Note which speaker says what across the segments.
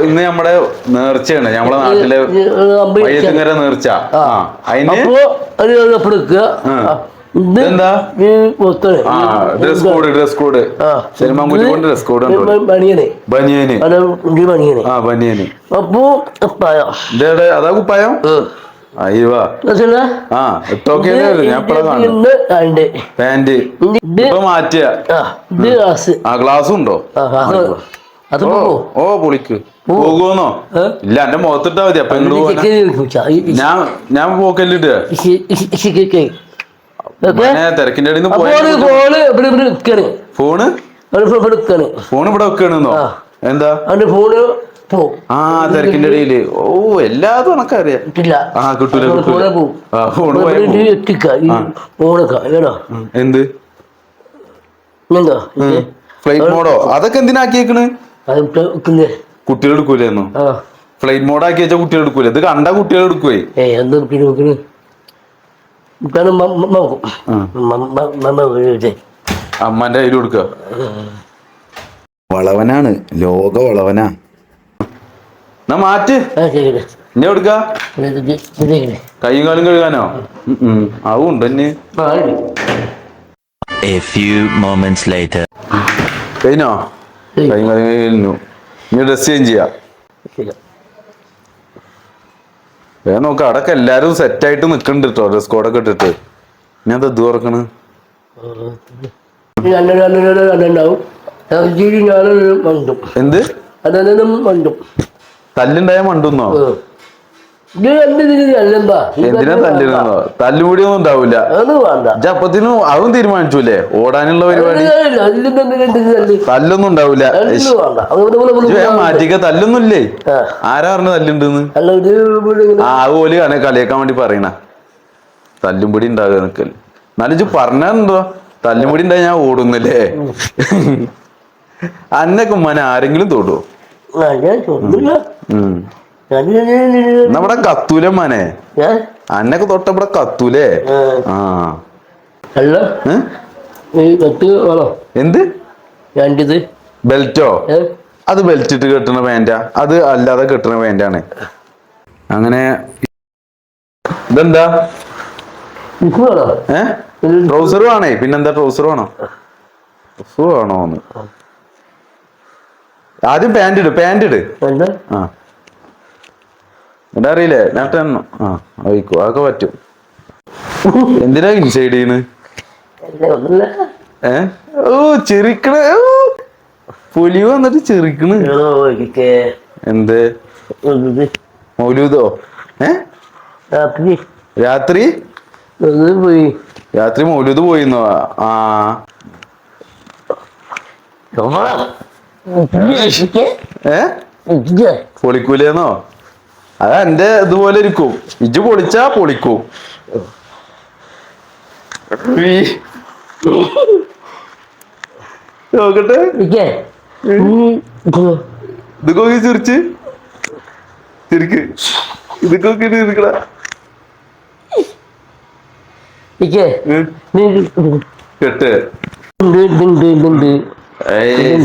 Speaker 1: ഇന്ന് നമ്മുടെ നേർച്ചയാണ്. നമ്മുടെ നാട്ടിലെ വൈദ്യങ്കര നേർച്ച. Dress code dress code cinema മുറ്റുകൊണ്ട് dress code ബനിയന്. ആ ബനിയന്.
Speaker 2: അപ്പോ
Speaker 1: അതാ കുപ്പായം? പാന്റ് ഇപ്പൊ മാറ്റിയ.
Speaker 2: ആ ഗ്ലാസ്.
Speaker 1: ഉണ്ടോ?
Speaker 2: അത്
Speaker 1: ഓ പൊളിക്ക്. പോകുന്നോ? ഇല്ല എന്റെ മുഖത്തിട്ടാ മതി അപ്പൊ ഞാൻ ഞാൻ പോക്കല്ലിട്ട്. തിരക്കിന്റെ ഇടയിൽ ഫോണ്? ഫോൺ ഇവിടെ വെക്കണെന്നോ എന്താ?
Speaker 2: ഫോണ്
Speaker 1: ആ തിരക്കിന്റെ ഇടയിൽ ഓ എല്ലാതും
Speaker 2: അറിയാം
Speaker 1: ആ കിട്ടൂല എന്ത്? ഫ്ലൈറ്റ് മോഡോ? അതൊക്കെ എന്തിനാക്കിയേക്കണ്? കുട്ടികൾ എടുക്കൂലെന്നോ
Speaker 2: ആ.
Speaker 1: ഫ്ലൈറ്റ് മോഡ് ആക്കി വെച്ചാൽ കുട്ടികൾ എടുക്കൂല? ഇത് കണ്ട കുട്ടികൾ എടുക്കുവേ? അമ്മന്റെ കയ്യിൽ കൊടുക്കുക വളവനാണ്. ലോക വളവനാ. മാറ്റ്. എന്നെ കൊടുക്ക കൈയും കാലും കഴുകാനോ? ആവുണ്ട് എന്നെ. കഴിഞ്ഞോ? കഴിഞ്ഞു ഇനി ഡ്രസ് ചേഞ്ച് ചെയ്യാം. വേഗം നോക്കാം അടക്കം എല്ലാരും സെറ്റ് ആയിട്ട് നിക്കണ്ട് കേട്ടോ ഡ്രസ് ഒക്കെ ഇട്ടിട്ട്. ഞാൻ അത് തുറക്കണ്
Speaker 2: മണ്ടും.
Speaker 1: എന്ത്? തല്ലുണ്ടായ മണ്ടുന്നോ
Speaker 2: ഇത് രണ്ട് തിരി അല്ലെന്താ
Speaker 1: എന്തിനാ തല്ലിരുന്നോ തല്ലുകൂടി ഒന്നും ഉണ്ടാവില്ല. അപ്പത്തിനും അതും തീരുമാനിച്ചൂലേ? ഓടാനുള്ള പരിപാടി. തല്ലൊന്നും ഉണ്ടാവില്ല. മാറ്റിക്ക
Speaker 2: തല്ലൊന്നുമില്ലേ?
Speaker 1: ആരാ പറഞ്ഞ തല്ലുണ്ടെന്ന്? ആ ആണ് കളിയാക്കാൻ വേണ്ടി പറയണ. തല്ലുംപൊടി ഉണ്ടാകുക നിക്കൽ എന്നാലും പറഞ്ഞോ തല്ലുംപൊടി ഉണ്ടായി ഞാൻ ഓടുന്നില്ലേ? അന്നൊക്കെ ഉമ്മാനെ ആരെങ്കിലും തൊടുവോ
Speaker 2: ഞാൻ
Speaker 1: നമ്മുടെ കത്തൂല മാനെ. അന്നൊക്കെ തൊട്ടപ്പടെ കത്തൂലേ.
Speaker 2: ആ, അല്ല.
Speaker 1: എന്ത്?
Speaker 2: രണ്ടിത്
Speaker 1: ബെൽറ്റോ? അത് ബെൽറ്റ് ഇട്ട് കെട്ടണ പാന്റാ അത് അല്ലാതെ കെട്ടണ പാന്റാണ് അങ്ങനെ ഇതെന്താ? ഏ? ട്രൗസർ വേണേ. പിന്നെന്താ ട്രൗസർ വേണോ? ട്രൗസർ വേണോന്ന്. ആദ്യം പാന്റ് ഇട് പാന്റ് ഇട് ആ. എന്താ അറിയില്ലേ നേട്ടെണ്ണോ ആ അയക്കോ അതൊക്കെ പറ്റും. എന്തിനാ ഇൻസൈഡ് ചെയ്യുന്നു? ഏ? ഓ ചെറിക്കണ. പുലി വന്നിട്ട് ചെറിക്കണ്. എന്ത്? മൗലൂദോ? ഏ?
Speaker 2: രാത്രി.
Speaker 1: രാത്രി?
Speaker 2: പോയി?
Speaker 1: രാത്രി മൗലൂദ് പോയിന്നോ? ആ. ഏ? പൊളിക്കൂലേന്നോ? അത് എന്റെ ഇതുപോലെ ഇരിക്കും. ഇജ്ജ് പൊളിച്ചാ പൊളിക്കും. നോക്കട്ടെ. ഇത് നോക്കി ചിരിച്ച്. ചിരിക്ക്. ഇതൊക്കെ നോക്കിട്ട് ചിരിക്കട കെട്ട്.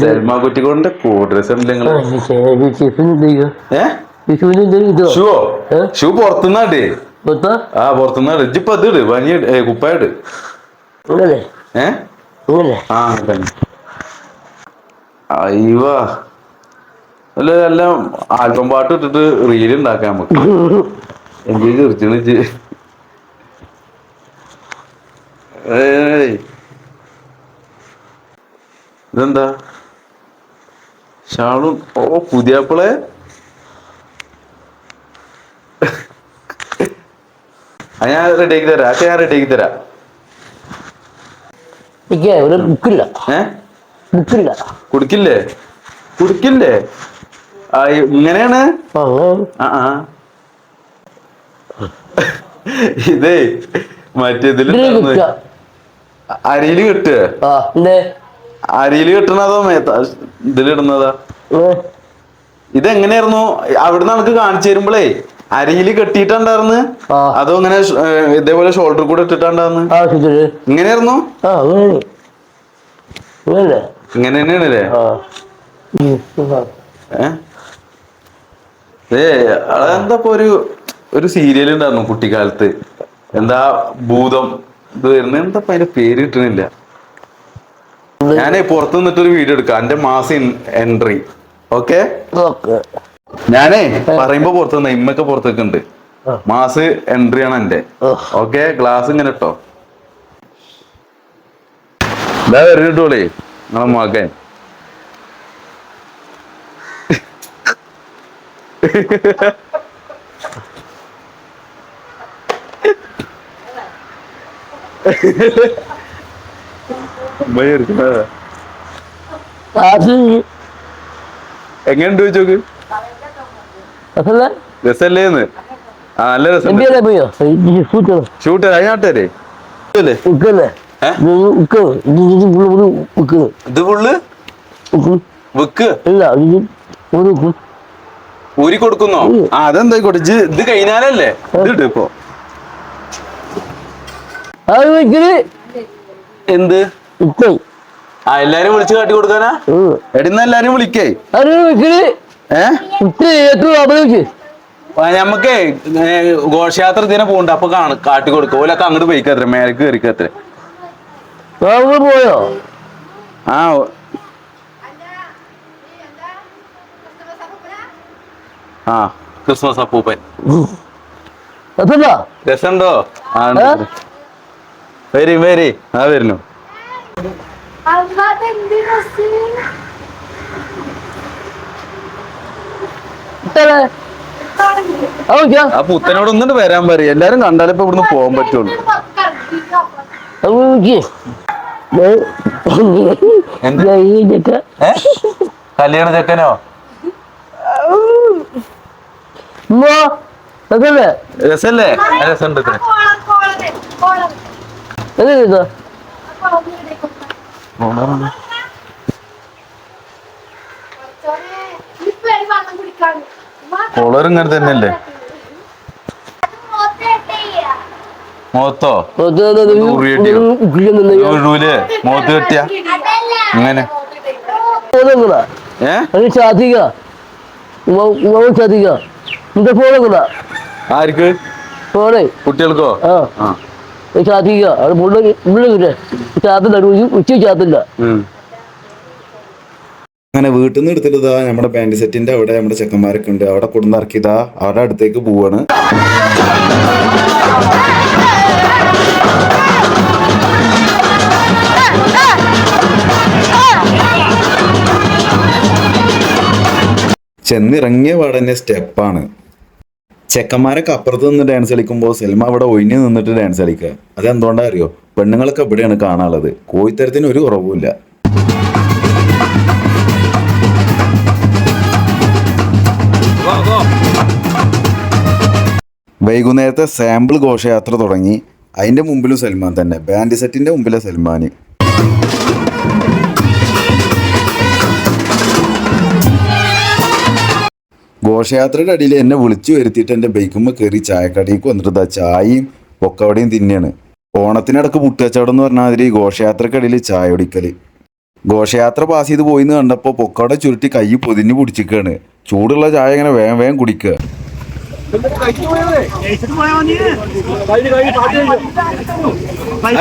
Speaker 1: സൽമാ കൂൾ ഏ? ഷൂോ പുറത്തുനിന്നാട്ടെ ആ പുറത്തുനിന്നാട് ഇജ്ജിപ്പ അത് ഇട്. പനി കുപ്പായിട്ട് ആ അയ്യോ. അല്ല എല്ലാം ആൽബം പാട്ട് ഇട്ടിട്ട് റീൽ ഉണ്ടാക്കാൻ നമുക്ക്. എന്ത് ഏയ്. ഇതെന്താ? ഷാളും. ഓ പുതിയപ്പളെ? അത് ഞാൻ റെഡി ആക്കി തരാം. അതൊക്കെ ഞാൻ റെഡി ആക്കി തരാം.
Speaker 2: ഒരു ബുക്കില്ല
Speaker 1: ഏ?
Speaker 2: ബുക്കില്ല
Speaker 1: കുടിക്കില്ലേ? കുടിക്കില്ലേ? ആ ഇങ്ങനെയാണ്? ആ ആ. ഇതേ മറ്റേതിൽ അരിയിൽ കിട്ടുക.
Speaker 2: ആ എന്തേ?
Speaker 1: അരിയിൽ കിട്ടണതോ മേത്ത ഇതിലിടുന്നതാ ഇതെങ്ങനെയായിരുന്നു? അവിടുന്ന് നമുക്ക് കാണിച്ചു തരുമ്പോഴേ അരിയിൽ കെട്ടിയിട്ടുണ്ടായിരുന്നു. അതോ ഇങ്ങനെ ഇതേപോലെ ഷോൾഡർ കൂടെ ഇട്ടിട്ടുണ്ടായിരുന്നു? ഇങ്ങനെയായിരുന്നു? ഇങ്ങനെ. തന്നെയാണല്ലേ? ഏ? അതെന്താ ഒരു ഒരു സീരിയൽ ഉണ്ടായിരുന്നു കുട്ടിക്കാലത്ത്. എന്താ ഭൂതം ഇത് വരുന്ന എന്താ അതിന്റെ പേര് കിട്ടണില്ല. ഞാനേ പുറത്തു നിന്നിട്ടൊരു വീഡിയോ എടുക്കാം. എന്റെ മാസം എൻട്രി ഓക്കെ
Speaker 2: ഓക്കെ.
Speaker 1: ഞാനേ പറയുമ്പോ പുറത്തു വന്ന ഇമ്മൊക്കെ പുറത്തൊക്കെ ഉണ്ട് മാസ് എൻട്രി ആണ് എന്റെ. ഓക്കെ ഗ്ലാസ് ഇങ്ങനെ ഇട്ടോ. ഇതാ വരുന്നിട്ടോളേ നിങ്ങളെ മകൻ
Speaker 2: എങ്ങനെ
Speaker 1: എങ്ങനെയുണ്ട് ചോദിച്ചോക്ക്? രസല്ലേന്ന് ആ നല്ല രസം ഷൂട്ട് അതിനാട്ടേ ഇത് ഫുള്ള്
Speaker 2: ഉക്ക്.
Speaker 1: വിക്ക്
Speaker 2: ഇല്ല ഒരു ഉക്ക്.
Speaker 1: ഊരി കൊടുക്കുന്നോ? ആ അതെന്തായിക്കോട്ടെ ഇത് കഴിഞ്ഞാലല്ലേ? ഇപ്പൊ. എന്ത്? ആ എല്ലാരും വിളിച്ചു കാട്ടി കൊടുക്കാനാ? എടുന്ന എല്ലാരും വിളിക്കേ. വെക്കൽ. ഞമ്മക്കേ ഘോഷയാത്ര ഇതിനെ പോകണ്ട അപ്പൊ കാണ കാട്ടി കൊടുക്കും. ഓലൊക്കെ അങ്ങോട്ട് പോയിക്കത്ര മേലേക്ക് കയറിക്കത്ര
Speaker 2: പോയോ?
Speaker 1: ആ ആ ക്രിസ്മസ് അപ്പൂപ്പൻ. രസമുണ്ടോ? വരി വരി. ആ വരുന്നു. ആ പുത്തനോട് ഒന്നിട്ട് വരാൻ പറയും. എല്ലാരും കണ്ടാലേ ഇപ്പൊ ഇവിടുന്ന് പോകാൻ പറ്റുള്ളൂ. കല്യാണ ചെക്കനോ?
Speaker 2: അതല്ലേ
Speaker 1: രസല്ലേ? രസമുണ്ട്. കോളർ ഇങ്ങനെ തന്നെയല്ലേ? മുഖത്തോ? മുഖത്ത് കെട്ടിയ ഇങ്ങനെ? ആർക്ക്?
Speaker 2: ഫോണേ.
Speaker 1: കുട്ടികൾക്കോ?
Speaker 2: ചാത്തിക്ക അവിടെ ഉച്ച ചാത്തില്ല.
Speaker 3: അങ്ങനെ വീട്ടിൽ നിന്ന് എടുത്തിട്ട് ഇതാ നമ്മുടെ പാന്റ് സെറ്റിന്റെ അവിടെ നമ്മുടെ ചെക്കന്മാരൊക്കെ ഉണ്ട്. അവിടെ കൊടുന്നിറക്കിയതാ അവിടെ അടുത്തേക്ക് പോവാണ്. ചെന്നിറങ്ങിയ പാടന്നെ സ്റ്റെപ്പാണ്. ചെക്കന്മാരൊക്കെ അപ്പുറത്ത് നിന്ന് ഡാൻസ് കളിക്കുമ്പോൾ സെൽമ അവിടെ ഒഴിഞ്ഞു നിന്നിട്ട് ഡാൻസ് കളിക്കുക അതെന്തുകൊണ്ടാ അറിയോ? പെണ്ണുങ്ങളൊക്കെ ഇവിടെയാണ് കാണാനുള്ളത്. കോഴിത്തരത്തിന് ഒരു കുറവുമില്ല. വൈകുന്നേരത്തെ സാമ്പിൾ ഘോഷയാത്ര തുടങ്ങി. അതിന്റെ മുമ്പിലും സൽമാൻ തന്നെ. ബാൻഡ് സെറ്റിന്റെ മുമ്പിലെ സൽമാൻ ഘോഷയാത്രയുടെ അടിയിൽ എന്നെ വിളിച്ചു വരുത്തിയിട്ട് എന്റെ ബൈക്കുമ്പോൾ കയറി ചായക്കടയിലേക്ക് വന്നിട്ട് ചായയും പൊക്കവടയും തിന്നെയാണ് ഓണത്തിനിടക്ക് പുട്ടുകച്ചവടം എന്ന് പറഞ്ഞാൽ അതിൽ ഘോഷയാത്രക്കടിയിൽ ചായ ഒടിക്കൽ ഘോഷയാത്ര പാസ് ചെയ്ത് പോയിന്ന് കണ്ടപ്പോൾ പൊക്കവട ചുരുട്ടി കൈ പൊതിഞ്ഞ് പിടിച്ചിക്കാണ്. ചൂടുള്ള ചായ ഇങ്ങനെ വേഗം വേഗം കുടിക്കുക.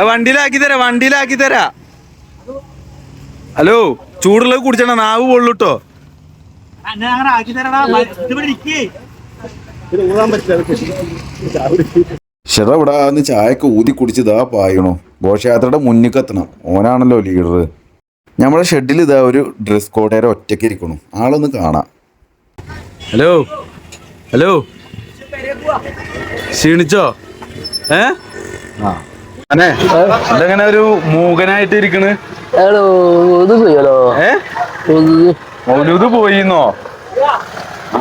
Speaker 1: വണ്ടിയിലാക്കി തരാ വണ്ടിയിലാക്കി തരാ. ഹലോ ചൂടുള്ളത് കുടിച്ചണ നാവ് പൊള്ളുട്ടോ.
Speaker 3: ഷെറ ഇവിടെ ചായക്ക് ഊതി കുടിച്ച് ഇതാ പായണു. ഘോഷയാത്രയുടെ മുന്നിൽ എത്തണം. ഓനാണല്ലോ ലീഡർ നമ്മുടെ ഷെഡിൽ ഇതാ ഒരു ഡ്രസ് കോഡേരെ ഒറ്റയ്ക്ക് ഇരിക്കണു. ആളൊന്ന് കാണാം.
Speaker 1: Hello hello. ക്ഷീണിച്ചോ? ഏ? ആ. അനെ ഇതെങ്ങനെ ഒരു മൂകനായിട്ട് ഇരിക്കണ്? മൗലൂദ് പോയിന്നോ?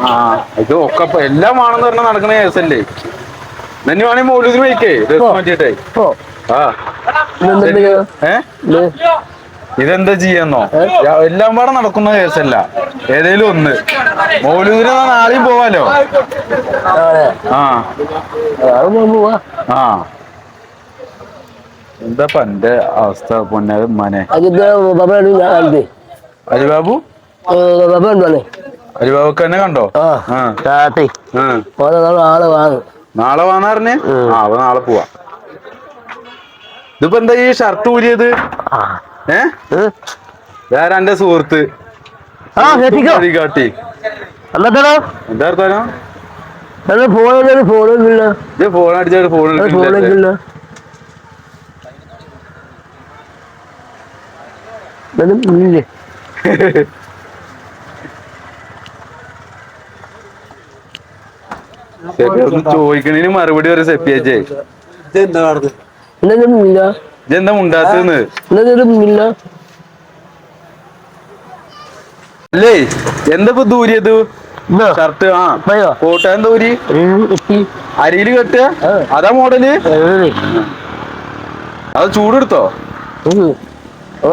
Speaker 1: ആ ഇത് ഒക്കെ എല്ലാം ആണെന്ന് പറഞ്ഞാൽ നടക്കണ കേസല്ലേ നന്നി വേണേ മൗലൂദിന് പോയിക്കേ ഡ്രസ്
Speaker 2: മാറ്റിട്ടേ
Speaker 1: ആ. ഏ? ഇതെന്താ ചെയ്യാന്നോ? എല്ലാം പാടെ നടക്കുന്ന കേസല്ല. ഏതേലും ഒന്ന്. മൗലൂദിന് നാളെയും പോവാലോ? ആ. ആ. എന്താ എന്റെ അവസ്ഥ പൊന്നെ മനെ?
Speaker 2: അരിബാബു അരിബാബുക്ക്
Speaker 1: അലിബാബു തന്നെ കണ്ടോ നാളെ
Speaker 2: വാങ്ങാറിന്?
Speaker 1: ആ അപ്പൊ നാളെ പോവാ. ഇതിപ്പോ എന്താ ഈ ഷർട്ട് ഊരിയത്? ഏ? വേറെ എന്റെ സുഹൃത്ത്. കാട്ടി. എന്താ ഫോൺ അടിച്ചാൽ ഫോൺ
Speaker 2: ഫോണില്ല ഇല്ലേ.
Speaker 1: ചോദിക്കണേന് മറുപടി ഒരു സെപ്പിയാച്ചേ.
Speaker 2: ഇല്ല
Speaker 1: ഇതെന്താ മുണ്ടാത്തന്ന് അല്ലേ? എന്താ ഇപ്പൊ ദൂരിയത്? ഷർട്ട് ആ കോട്ടയം ദൂരി? അരിയിൽ കെട്ടുക? അതാ
Speaker 2: മോഡൽ.
Speaker 1: അത് ചൂടെടുത്തോ?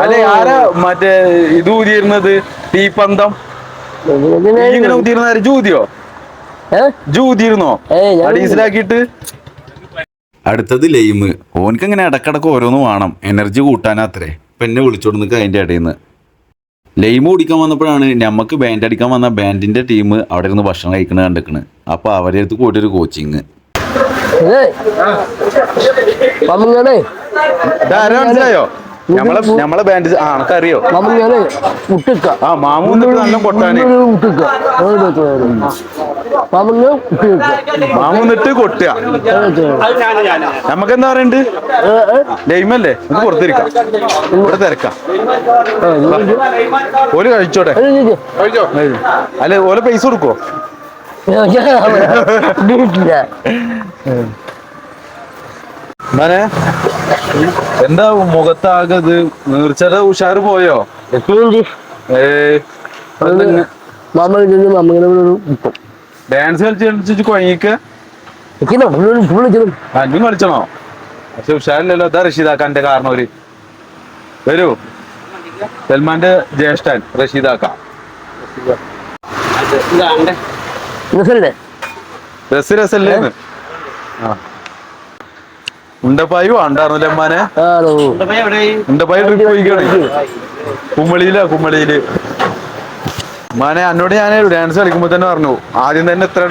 Speaker 1: അല്ലെ ആരാ മറ്റേ ഇത് ഊതിയിരുന്നത്? തീപ്പന്തം? ഇങ്ങനെ ഊതിയിരുന്ന? ജൂതിയോ? ജൂതിയിരുന്നോ അഡീസിലാക്കിയിട്ട്
Speaker 3: അടുത്തത് ലൈമ്. ഓനക്ക് ഇങ്ങനെ ഇടക്കിടക്ക് ഓരോന്ന് വേണം. എനർജി കൂട്ടാനാത്രേ. ഇപ്പം എന്നെ വിളിച്ചോണ്ട് നിൽക്കുക അതിന്റെ ഇടയിൽ നിന്ന് ലൈമ് കുടിക്കാൻ വന്നപ്പോഴാണ് നമുക്ക് ബാൻഡ് അടിക്കാൻ വന്ന ബാൻഡിന്റെ ടീം അവിടെ ഇരുന്ന് ഭക്ഷണം കഴിക്കണ കണ്ടിക്കണ്. അപ്പോൾ അവരെ അടുത്ത് പോയിട്ടൊരു കോച്ചിങ്
Speaker 1: മനസ്സിലായോ? നമ്മളെ നമ്മളെ ബാൻഡ് ആ
Speaker 2: അറിയോ
Speaker 1: ആ മാമൂന്ന് നല്ല കൊട്ടാന്.
Speaker 2: മുട്ടിക്ക
Speaker 1: മാമ എന്നിട്ട് കൊട്ടുക നമുക്ക് എന്താ പറയണ്ട് ലൈമല്ലേ ഇത് പുറത്തിരിക്കാം. ഇവിടെ തിരക്കാം. ഓൽ കഴിച്ചോട്ടെ കഴിച്ചോ? അല്ലെ ഓല പൈസ കൊടുക്കോ? മനെ എന്താ മുഖത്താകെ ഇത് നീർച്ചയുടെ ഉഷാറ് പോയോ? ഏ
Speaker 2: മാമ മമ്മൂങ്ങനെ ഇപ്പം.
Speaker 1: ഡാൻസ് കളിച്ച് കൊയങ്ങിക്ക? അഞ്ചും കളിച്ചണോ? പക്ഷെ ഉഷാറില്ലല്ലോ അതാ റഷീദാക്കാന്റെ കാരണം ഒരു. വരൂ. സൽമാന്റെ ജ്യേഷ്ഠൻ റഷീദാക്ക. രസ് രസല്ലേ ആ. ഉണ്ടപ്പായി വേണ്ടായിരുന്നല്ലേ അമ്മാനെ?
Speaker 2: ആണോ
Speaker 1: ഉണ്ടപ്പായി ട്രിപ്പ് പോയിക്കാണ്. കുമ്മളിയിലാ കുമ്മളിയിൽ മാനെ എന്നോട് ഞാൻ ഡാൻസ് കളിക്കുമ്പോ തന്നെ പറഞ്ഞു ആദ്യം തന്നെ ഇത്ര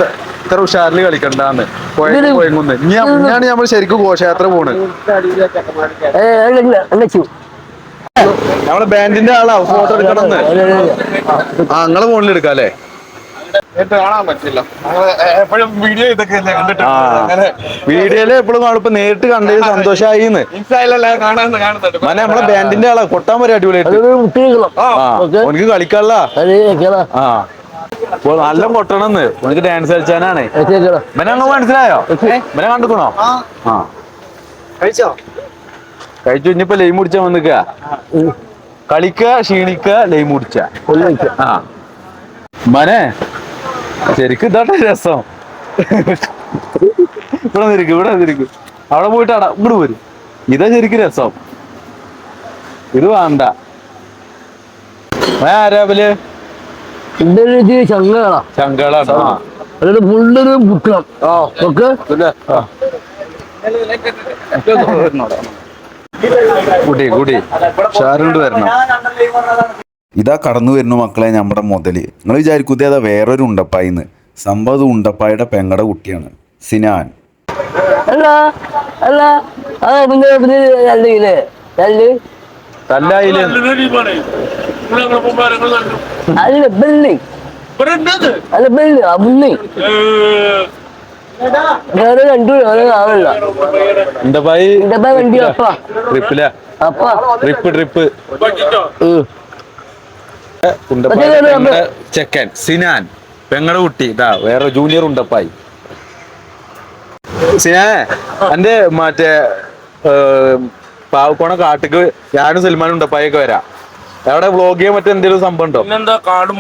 Speaker 1: ഇത്ര ഉഷാറിൽ കളിക്കണ്ടാന്ന്. പോയെങ്കുന്ന് ഇനിയാണ് നമ്മൾ ശരിക്കും ഘോഷയാത്ര പോണ്. നമ്മളെ ബാൻഡിന്റെ ആളാ ഫോട്ടോ എടുക്കണമെന്ന്. ആ നിങ്ങളെ ഫോണിൽ എടുക്കാം അല്ലേ
Speaker 4: കാണാൻ പറ്റില്ല. എപ്പോഴും വീഡിയോ ഇതൊക്കെ കണ്ടിട്ട്
Speaker 1: ആ വീഡിയോയിൽ എപ്പോഴും ഇപ്പൊ നേരിട്ട് കണ്ടത്
Speaker 4: സന്തോഷമായി
Speaker 1: മനെ നമ്മളെ ബാൻഡിന്റെ ആളാ. കൊട്ടാൻ വരെ അടിപൊളിയായിട്ട്. എനിക്ക് കളിക്കാനുള്ള. നല്ല കൊട്ടണമെന്ന് എനിക്ക് ഡാൻസ് കളിച്ചാനാണ്.
Speaker 2: കേളാ
Speaker 1: ഇവനെ അങ്ങ് മനസ്സിലായോ? ഇവനെ കണ്ടുക്കണോ? ആ.
Speaker 4: കഴിച്ചോ?
Speaker 1: കഴിച്ചു ഇനിയിപ്പോ ലൈം മുടിച്ച വന്നിക്ക കളിക്ക ക്ഷീണിക്ക ലൈം മുടിച്ച ആ. മനെ ശരിക്കും ഇതാട്ടെ രസം. ഇവിടെ നിരിക്കും ഇവിടെ നിരിക്കും അവിടെ പോയിട്ട് അട ഇങ്ങോട്ട് പോരും. ഇതാ ശരിക്കും രസം. ഇത് വേണ്ട.
Speaker 2: ആരാവിൽ ഫുള്ളൊരു
Speaker 1: കൂടി കൂടി. ഷാറുണ്ട് വരണം.
Speaker 3: ഇതാ കടന്നു വരുന്ന മക്കളെ നമ്മുടെ മുതൽ. നിങ്ങൾ വിചാരിക്കുന്നത് അതാ വേറൊരു ഉണ്ടപ്പായിന്ന്. സംഭവം ഉണ്ടപ്പായുടെ പെങ്ങടെ കുട്ടിയാണ്. സിനാൻ.
Speaker 2: വേറെ രണ്ടു
Speaker 1: ട്രിപ്പ് ട്രിപ്പ്
Speaker 2: ഉം.
Speaker 1: ഉണ്ടപ്പായി
Speaker 2: മറ്റേ ഒരു
Speaker 1: പെങ്ങടെ ചെക്കൻ സിനാൻ. പെങ്ങളുടെ കുട്ടി ഇതാ വേറെ ജൂനിയർ ഉണ്ടപ്പായി. സിനാനെ എന്റെ മറ്റേ പാവക്കോണ കാട്ടിക്ക് ഞാനും സൽമാനും ഉണ്ടപ്പായൊക്കെ വരാം. എവിടെ വ്ളോഗ് ചെയ്യാൻ പറ്റിയ എന്തെങ്കിലും സംഭവം ഉണ്ടോ?
Speaker 5: പിന്നെന്താ കാടും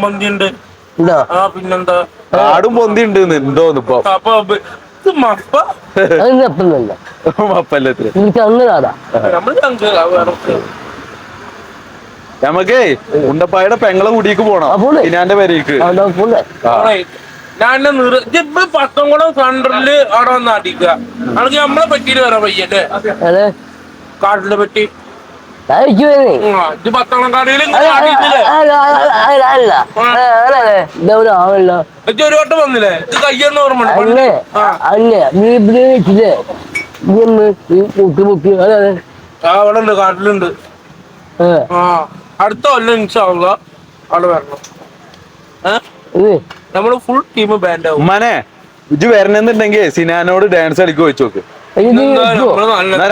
Speaker 5: പിന്നെന്താ?
Speaker 1: പൊന്തി ഉണ്ട് എന്തോന്ന് ഇപ്പൊ?
Speaker 5: മപ്പല്ലേ ഇത് മപ്പ
Speaker 2: അതിന് അപ്പൊന്നല്ല
Speaker 1: മപ്പല്ലത്തിൽ
Speaker 2: എനിക്ക് അങ്ങനെ ആടാ
Speaker 5: നമ്മൾ ഞങ്ങക്ക് വേറെ
Speaker 1: നമുക്കേ ഉണ്ടപ്പായുടെ പെങ്ങളെ കൂടിയേക്ക് പോണം. സിനാന്റെ പേരേക്ക്.
Speaker 5: ഞാൻ അവിടെ വന്ന് അടിക്കുക. ആണെങ്കിൽ നമ്മളെ പറ്റിയിട്ട് വരാൻ വയ്യല്ലേ
Speaker 2: അതെ.
Speaker 5: കാട്ടിലെ പെട്ടി. ഒരു വട്ടം വന്നില്ലേ? ഇത് കയ്യെന്ന് ഓർമ്മ
Speaker 2: അല്ലേ? അല്ലേ? നീ ഇവിടെ വെച്ചില്ലേ?
Speaker 5: അവിടെ ഉണ്ട് കാട്ടിലുണ്ട്. ആ. അടുത്ത കൊല്ലം ഇൻഷാള്ള ആൾ വരണം. നമ്മൾ ഫുൾ ടീം ബാൻഡ് ആവും.
Speaker 6: ഉമ്മാനെ ഇജ്ജ് വരണെന്നുണ്ടെങ്കിൽ സിനാനോട് ഡാൻസ് കളിക്കുക വെച്ച് നോക്ക്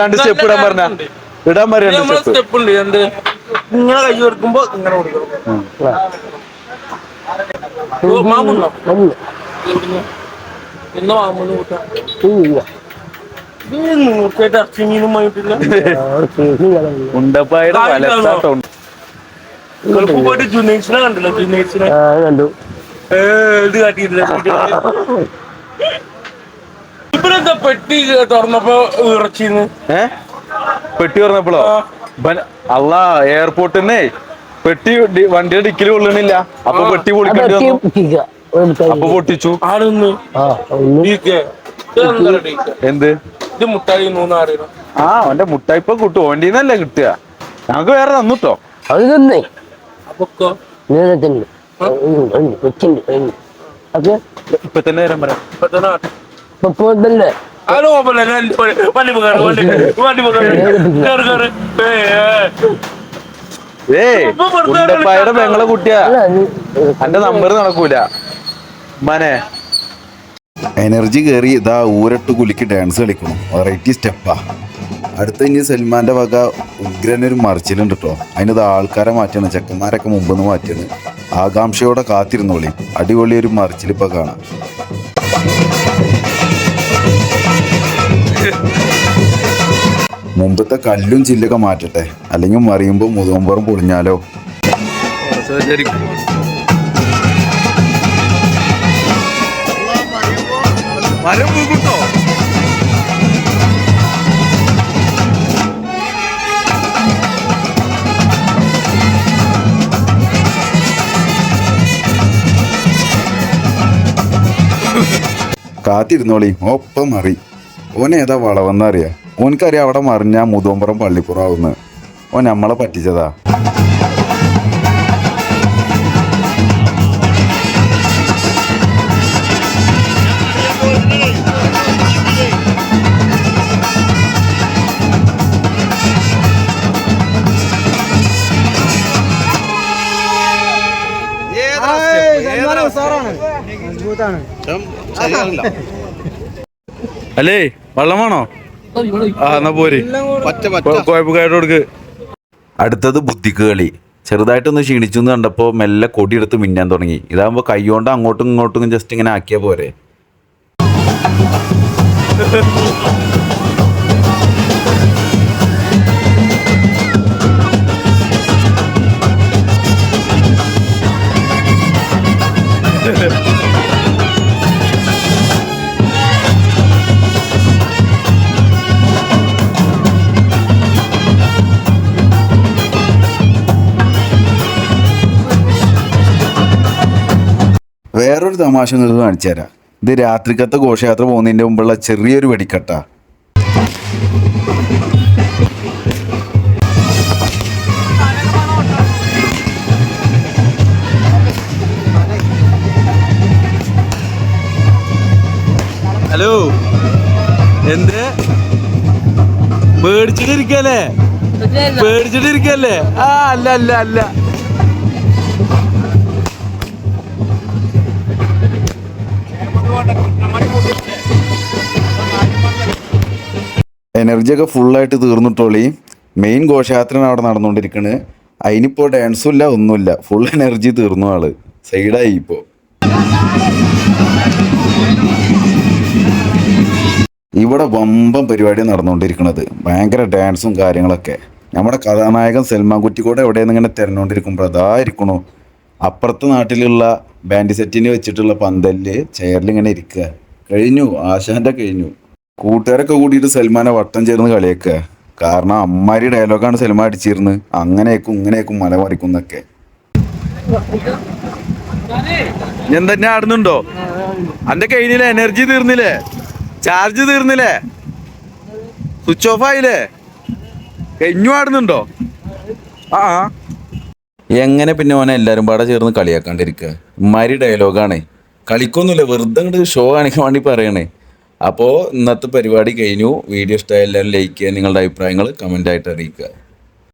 Speaker 6: രണ്ട് സ്റ്റെപ്പ് ഇടാൻ പറഞ്ഞ. ഇടാൻ പറയാ സ്റ്റെപ്പ്
Speaker 5: ഉണ്ട്. എന്ത്? ഇങ്ങനെ കൈ കൊടുക്കുമ്പോ ഇങ്ങനെ കൊടുക്കണം മാമുണ്ടോ? ഇന്ന് കൂട്ടാം
Speaker 2: കണ്ടു.
Speaker 5: ഇത് ഇവരെന്താ പെട്ടി തുറന്നപ്പോ ഇറച്ചിന്ന്
Speaker 6: ഏ? പെട്ടി പറഞ്ഞപ്പോഴോ അല്ല എയർപോർട്ടിന്നേ പെട്ടി വണ്ടിയുടെ ഡിക്കിൽ കൊള്ളണില്ല. അപ്പൊ പെട്ടി പൊളിക്കേണ്ടി വന്നു. അപ്പൊ പൊട്ടിച്ചു. എന്ത്?
Speaker 5: ഇത് മുട്ടായി
Speaker 6: ആ അവന്റെ മുട്ടായിപ്പൊ കിട്ടും. ഓന്റെ കിട്ടുക. ഞങ്ങക്ക് വേറെ തന്നുട്ടോ
Speaker 2: അത് തന്നെ. അപ്പൊ
Speaker 6: ഇപ്പൊ തന്നെ വരാൻ പറയാം
Speaker 5: ഇപ്പൊ തന്നെ
Speaker 2: ഇപ്പൊ പോകണ്ടല്ലേ
Speaker 5: ആരോ പോലെ വണ്ടി പകരം വണ്ടി വണ്ടി പകരം കേറ് കേറ്. ഏ, ഏ.
Speaker 6: ഏയ്
Speaker 5: ഇപ്പൊ വെറുതെ
Speaker 6: ഉണ്ടപ്പായുടെ പെങ്ങളെ കുട്ടിയാ?
Speaker 2: അല്ല നീ
Speaker 6: എന്റെ നമ്പർ നടക്കൂല. മനെ
Speaker 1: എനർജി കേറി ഇതാ ഊരട്ട് കുലുക്കി ഡാൻസ് കളിക്കണം വെറൈറ്റി സ്റ്റെപ്പാ അടുത്ത ഇനി സൽമാന്റെ വക ഉഗ്രനൊരു മറിച്ചിലുണ്ട് കേട്ടോ അതിനത് ആൾക്കാരെ മാറ്റിയാണ് ചെക്കന്മാരൊക്കെ മുമ്പ് നിന്ന് മാറ്റിയാണ്. ആകാംക്ഷയോടെ കാത്തിരുന്നോളി. അടിപൊളി ഒരു മറിച്ചിൽ ഇപ്പൊ കാണാം. മുമ്പത്തെ കല്ലും ചില്ലൊക്കെ മാറ്റട്ടെ. അല്ലെങ്കിൽ മറിയുമ്പോൾ മുതുമ്പറും പൊളിഞ്ഞാലോ?
Speaker 6: മരം പൂക്കുട്ടോ
Speaker 1: കാത്തിരുന്നോളി ഒപ്പം മറി. ഓൻ ഏതാ വളവെന്നറിയാ? ഓനക്കറിയാം അവിടെ മറിഞ്ഞാ പള്ളിപ്പുറം പള്ളിപ്പുറാവുന്ന് ഓൻ നമ്മളെ പറ്റിച്ചതാ.
Speaker 6: അല്ലേ വെള്ളം വേണോ ആ എന്നാ പോര്. കുഴപ്പക്കായിട്ട് കൊടുക്ക്
Speaker 1: അടുത്തത് ബുദ്ധിക്ക് കളി. ചെറുതായിട്ടൊന്ന് ക്ഷീണിച്ചു എന്ന് കണ്ടപ്പോൾ മെല്ലെ കൊടിയെടുത്ത് മിന്നാൻ തുടങ്ങി. ഇതാകുമ്പോൾ കൈകൊണ്ട് അങ്ങോട്ടും ഇങ്ങോട്ടും ജസ്റ്റ് ഇങ്ങനെ ആക്കിയാൽ പോരെ. തമാശ നിങ്ങൾക്ക് കാണിച്ചു തരാം. ഇത് രാത്രിക്കത്തെ ഘോഷയാത്ര പോകുന്നതിന്റെ മുമ്പുള്ള ചെറിയൊരു വെടിക്കെട്ട.
Speaker 6: ഹലോ. എന്ത്? പേടിച്ചിട്ടിരിക്കല്ലേ? പേടിച്ചിട്ടിരിക്കല്ലേ? ആ അല്ല അല്ല അല്ല.
Speaker 1: എനർജിയൊക്കെ ഫുള്ളായിട്ട് തീർന്നിട്ടോളി. മെയിൻ ഘോഷയാത്രയാണ് അവിടെ നടന്നുകൊണ്ടിരിക്കുന്നത് അതിനിപ്പോൾ ഡാൻസും ഇല്ല ഒന്നുമില്ല. ഫുൾ എനർജി തീർന്നു ആൾ. സൈഡായി ഇപ്പോൾ ഇവിടെ വമ്പം പരിപാടി നടന്നുകൊണ്ടിരിക്കുന്നത് ഭയങ്കര ഡാൻസും കാര്യങ്ങളൊക്കെ. നമ്മുടെ കഥാനായകൻ സൽമാൻ കുറ്റിക്കോടെ എവിടെയെന്ന് ഇങ്ങനെ തിരഞ്ഞുകൊണ്ടിരിക്കുമ്പോൾ അതായിരിക്കണു അപ്പുറത്തെ നാട്ടിലുള്ള ബാൻഡ് സെറ്റിന് വെച്ചിട്ടുള്ള പന്തലിൽ ചെയറിൽ ഇങ്ങനെ ഇരിക്കുക. കഴിഞ്ഞു ആശാന്റെ കഴിഞ്ഞു. കൂട്ടുകാരൊക്കെ കൂടിയിട്ട് സൽമാനെ വട്ടം ചേർന്ന് കളിയൊക്കെ കാരണം അമ്മാരി ഡയലോഗാണ് സൽമാൻ അടിച്ചിരുന്നത്. അങ്ങനെയൊക്കും ഇങ്ങനെയൊക്കും മല മറിക്കുന്നൊക്കെ.
Speaker 6: ഞാൻ തന്നെ ആടുന്നുണ്ടോ? അന്റെ കഴിഞ്ഞില്ല എനർജി തീർന്നില്ലേ? ചാർജ് തീർന്നില്ലേ? സ്വിച്ച് ഓഫ് ആയില്ലേ? കഴിഞ്ഞു ആടുന്നുണ്ടോ?
Speaker 1: ആ എങ്ങനെ പിന്നെ ഓനെ എല്ലാരും പാടെ ചേർന്ന് കളിയാക്കാണ്ടിരിക്കുക? ഇമ്മാരി ഡയലോഗാണേ. കളിക്കൊന്നുമില്ല വെറുതെ ഷോ കാണിക്കാൻ വേണ്ടി പറയണേ. അപ്പോൾ ഇന്നത്തെ പരിപാടി കഴിഞ്ഞു. വീഡിയോ ഇഷ്ടമായ എല്ലാവരും ലൈക്ക് ചെയ്യുക നിങ്ങളുടെ അഭിപ്രായങ്ങൾ കമന്റായിട്ട് അറിയിക്കുക.